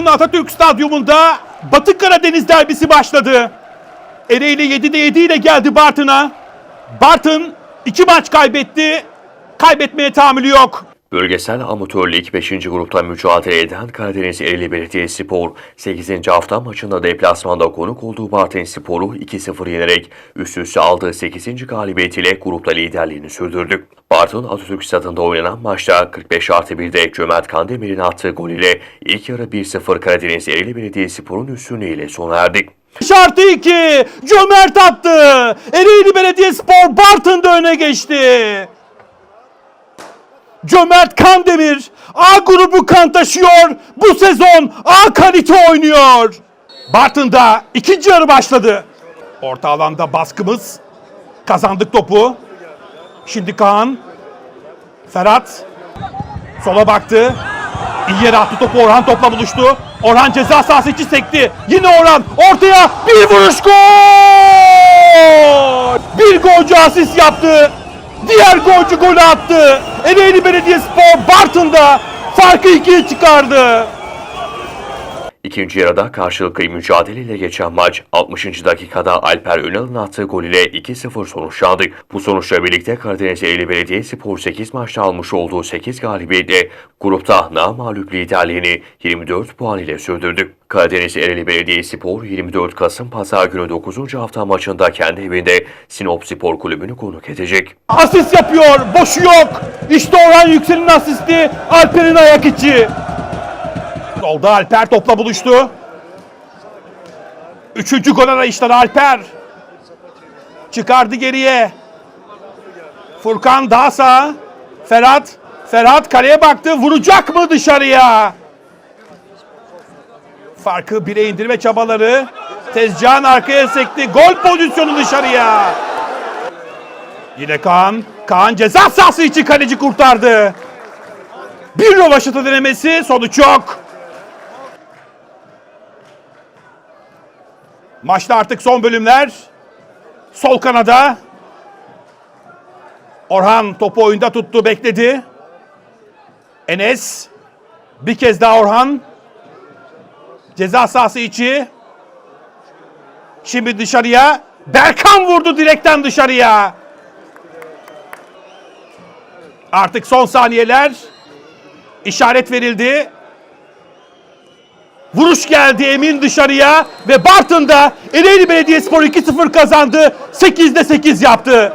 Bartın Atatürk Stadyumunda Batı Karadeniz derbisi başladı. Ereğli 7'de 7 ile geldi Bartın'a. Bartın iki maç kaybetti. Kaybetmeye tahammülü yok. Bölgesel Amatör Lig 5. grupta mücadele eden Karadeniz Ereğli Belediyespor 8. hafta maçında deplasmanda konuk olduğu Bartın Spor'u 2-0 yenerek üst üste aldığı 8. galibiyetiyle grupta liderliğini sürdürdü. Bartın Atatürk Stadı'nda oynanan maçta 45 artı 1'de Cömert Kandemir'in attığı gol ile ilk yarı 1-0 Karadeniz Ereğli Belediyespor'un üstünlüğüyle sona erdi. Şartı 2. Cömert attı. Ereğli Belediyespor Bartın'da öne geçti. Cömert Kandemir A grubu kan taşıyor. Bu sezon A kalite oynuyor. Bartın'da ikinci yarı başladı. Orta alanda baskımız. Kazandık topu. Şimdi Kaan. Ferhat. Sola baktı. İyi yere attı topu Orhan topla buluştu. Orhan ceza sahası içi sekti. Yine Orhan ortaya bir vuruş gol! Bir golcü asist yaptı. Diğer golcü golü attı. Ereğli Belediyespor Bartın'da farkı ikiye çıkardı. İkinci yarıda karşılıklı mücadeleyle geçen maç 60. dakikada Alper Önal'ın attığı gol ile 2-0 sonuçlandı. Bu sonuçla birlikte Karadeniz Ereğli Belediyespor 8 maçta almış olduğu 8 galibiyetle grupta namağlup liderliğini 24 puan ile sürdürdü. Karadeniz Ereğli Belediyespor 24 Kasım Pazar günü 9. hafta maçında kendi evinde Sinop Spor Kulübü'nü konuk edecek. Asist yapıyor. Boşu yok. İşte Orhan Yüksel'in asisti. Alper'in ayak içi. Solda Alper topla buluştu. Üçüncü gol arayışları Alper. Çıkardı geriye. Furkan daha sağa. Ferhat. Ferhat kaleye baktı. Vuracak mı dışarıya? Farkı bire indirme çabaları. Tezcan arkaya sekti. Gol pozisyonu dışarıya. Yine Kaan. Kaan ceza sahası için kaleci kurtardı. Bir rovaşata denemesi sonuç yok. Maçta artık son bölümler. Sol kanada. Orhan topu oyunda tuttu, bekledi. Enes. Bir kez daha Orhan. Ceza sahası içi. Şimdi dışarıya. Berkan vurdu direkten dışarıya. Artık son saniyeler. İşaret verildi. Vuruş geldi Emin dışarıya ve Bartın'da Ereğli Belediyespor 2-0 kazandı. 8'de 8 yaptı.